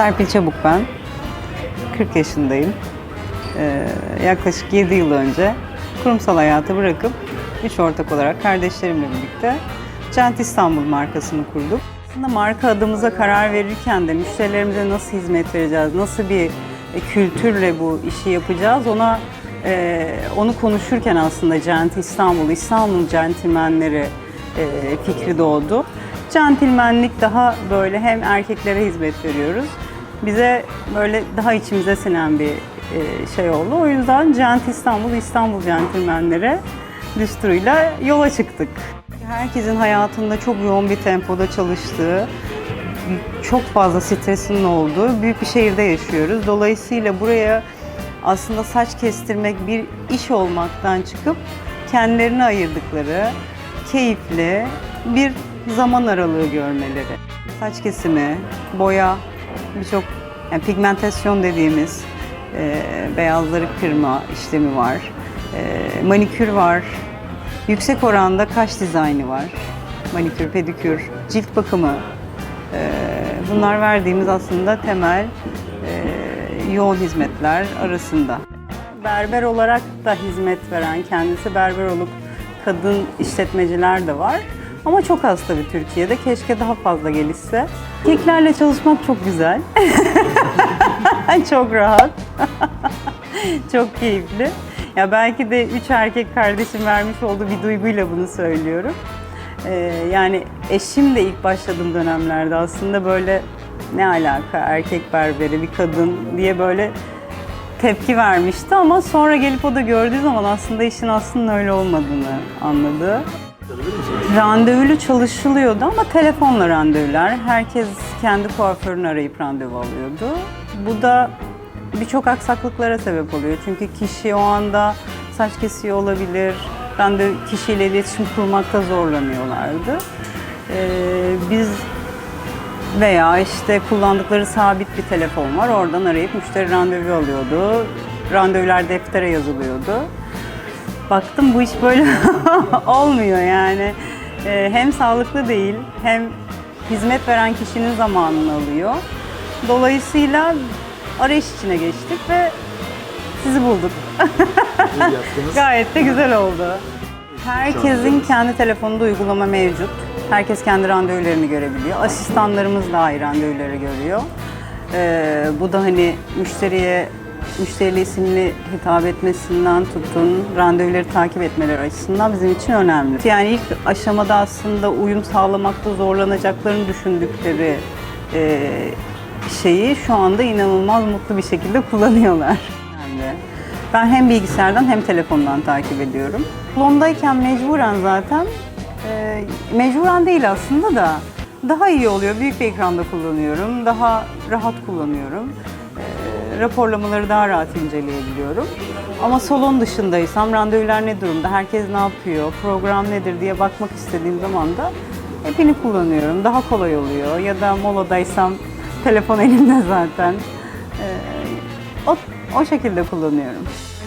Serpil Çabuk ben. 40 yaşındayım. Ee, yaklaşık 7 yıl önce kurumsal hayatı bırakıp üç ortak olarak kardeşlerimle birlikte Cent İstanbul markasını kurduk. Aslında marka adımıza karar verirken de müşterilerimize nasıl hizmet vereceğiz, nasıl bir e, kültürle bu işi yapacağız ona e, onu konuşurken aslında Cent İstanbul, İstanbul centilmenleri e, fikri doğdu. Centilmenlik daha böyle hem erkeklere hizmet veriyoruz. Bize böyle daha içimize sinen bir e, şey oldu. O yüzden Cent İstanbul, İstanbul centilmenlere düsturuyla yola çıktık. Herkesin hayatında çok yoğun bir tempoda çalıştığı, çok fazla stresinin olduğu büyük bir şehirde yaşıyoruz. Dolayısıyla buraya aslında saç kestirmek bir iş olmaktan çıkıp kendilerini ayırdıkları keyifli bir zaman aralığı görmeleri. Saç kesimi, boya, birçok yani pigmentasyon dediğimiz e, beyazları kırma işlemi var. E, manikür var. Yüksek oranda kaş dizaynı var. Manikür, pedikür, cilt bakımı. E, bunlar verdiğimiz aslında temel e, yoğun hizmetler arasında. Berber olarak da hizmet veren kendisi berber olup kadın işletmeciler de var. Ama çok az tabii Türkiye'de. Keşke daha fazla gelişse. Erkeklerle çalışmak çok güzel. çok rahat. çok keyifli. Ya belki de üç erkek kardeşim vermiş olduğu bir duyguyla bunu söylüyorum. Ee, yani eşim de ilk başladığım dönemlerde aslında böyle ne alaka erkek berberi bir kadın diye böyle tepki vermişti ama sonra gelip o da gördüğü zaman aslında işin aslında öyle olmadığını anladı. Randevulu çalışılıyordu ama telefonla randevular. Herkes kendi kuaförünü arayıp randevu alıyordu. Bu da birçok aksaklıklara sebep oluyor. Çünkü kişi o anda saç kesiyor olabilir. Randevu kişiyle iletişim kurmakta zorlanıyorlardı. Ee, biz veya işte kullandıkları sabit bir telefon var. Oradan arayıp müşteri randevu alıyordu. Randevular deftere yazılıyordu. Baktım bu iş böyle olmuyor yani. Ee, hem sağlıklı değil hem hizmet veren kişinin zamanını alıyor. Dolayısıyla arayış içine geçtik ve sizi bulduk. İyi yaptınız. Gayet de güzel oldu. Herkesin kendi telefonunda uygulama mevcut. Herkes kendi randevularını görebiliyor. Asistanlarımız dahi randevuları görüyor. Ee, bu da hani müşteriye müşteriyle isimli hitap etmesinden tutun, randevuları takip etmeleri açısından bizim için önemli. Yani ilk aşamada aslında uyum sağlamakta zorlanacaklarını düşündükleri e, şeyi şu anda inanılmaz mutlu bir şekilde kullanıyorlar. Yani ben hem bilgisayardan hem telefondan takip ediyorum. Salondayken mecburen zaten, e, mecburen değil aslında da daha iyi oluyor. Büyük bir ekranda kullanıyorum, daha rahat kullanıyorum. Raporlamaları daha rahat inceleyebiliyorum. Ama salon dışındaysam randevular ne durumda, herkes ne yapıyor, program nedir diye bakmak istediğim zaman da hepini kullanıyorum. Daha kolay oluyor. Ya da moladaysam telefon elimde zaten. E, o, o şekilde kullanıyorum.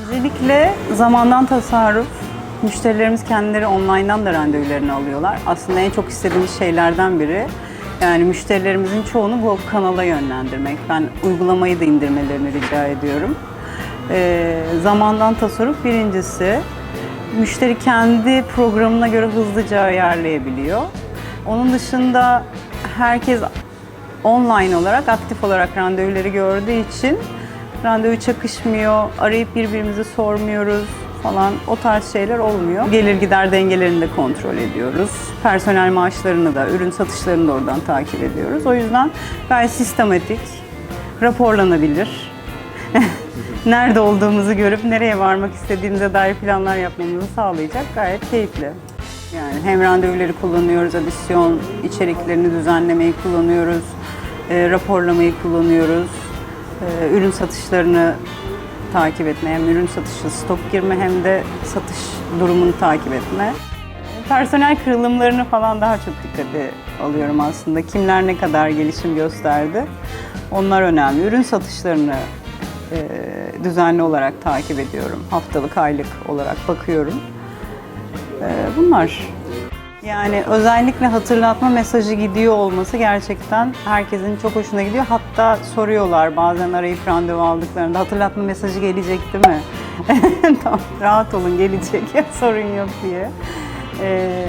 Öncelikle zamandan tasarruf. Müşterilerimiz kendileri online'dan da randevularını alıyorlar. Aslında en çok istediğimiz şeylerden biri. Yani müşterilerimizin çoğunu bu kanala yönlendirmek. Ben uygulamayı da indirmelerini rica ediyorum. Ee, zamandan tasarruf birincisi. Müşteri kendi programına göre hızlıca ayarlayabiliyor. Onun dışında herkes online olarak, aktif olarak randevuları gördüğü için randevu çakışmıyor, arayıp birbirimizi sormuyoruz falan o tarz şeyler olmuyor. Gelir gider dengelerini de kontrol ediyoruz. Personel maaşlarını da, ürün satışlarını da oradan takip ediyoruz. O yüzden gayet sistematik, raporlanabilir. Nerede olduğumuzu görüp nereye varmak istediğimize dair planlar yapmamızı sağlayacak gayet keyifli. Yani hem randevuları kullanıyoruz, adisyon içeriklerini düzenlemeyi kullanıyoruz, e, raporlamayı kullanıyoruz, e, ürün satışlarını takip etme, hem ürün satışı, stok girme hem de satış durumunu takip etme. Personel kırılımlarını falan daha çok dikkate alıyorum aslında. Kimler ne kadar gelişim gösterdi. Onlar önemli. Ürün satışlarını e, düzenli olarak takip ediyorum. Haftalık, aylık olarak bakıyorum. E, bunlar. Yani özellikle hatırlatma mesajı gidiyor olması gerçekten herkesin çok hoşuna gidiyor. Hatta soruyorlar bazen arayıp randevu aldıklarında hatırlatma mesajı gelecek değil mi? tamam, rahat olun gelecek sorun yok diye. Ee,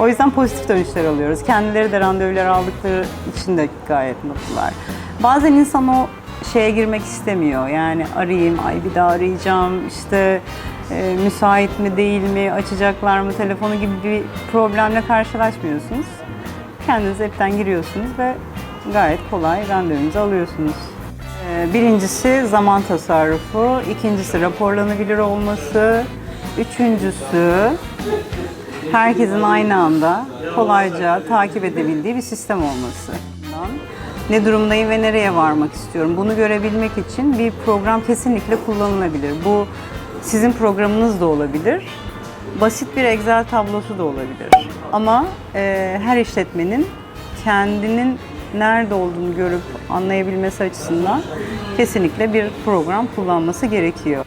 o yüzden pozitif dönüşler alıyoruz. Kendileri de randevular aldıkları için de gayet mutlular. Bazen insan o şeye girmek istemiyor. Yani arayayım, ay bir daha arayacağım, işte e, müsait mi değil mi, açacaklar mı telefonu gibi bir problemle karşılaşmıyorsunuz. Kendiniz hepten giriyorsunuz ve gayet kolay randevunuzu alıyorsunuz. Ee, Birincisi zaman tasarrufu, ikincisi raporlanabilir olması, üçüncüsü herkesin aynı anda kolayca takip edebildiği bir sistem olması. Ne durumdayım ve nereye varmak istiyorum? Bunu görebilmek için bir program kesinlikle kullanılabilir. Bu sizin programınız da olabilir. Basit bir Excel tablosu da olabilir. Ama e, her işletmenin kendinin nerede olduğunu görüp anlayabilmesi açısından kesinlikle bir program kullanması gerekiyor.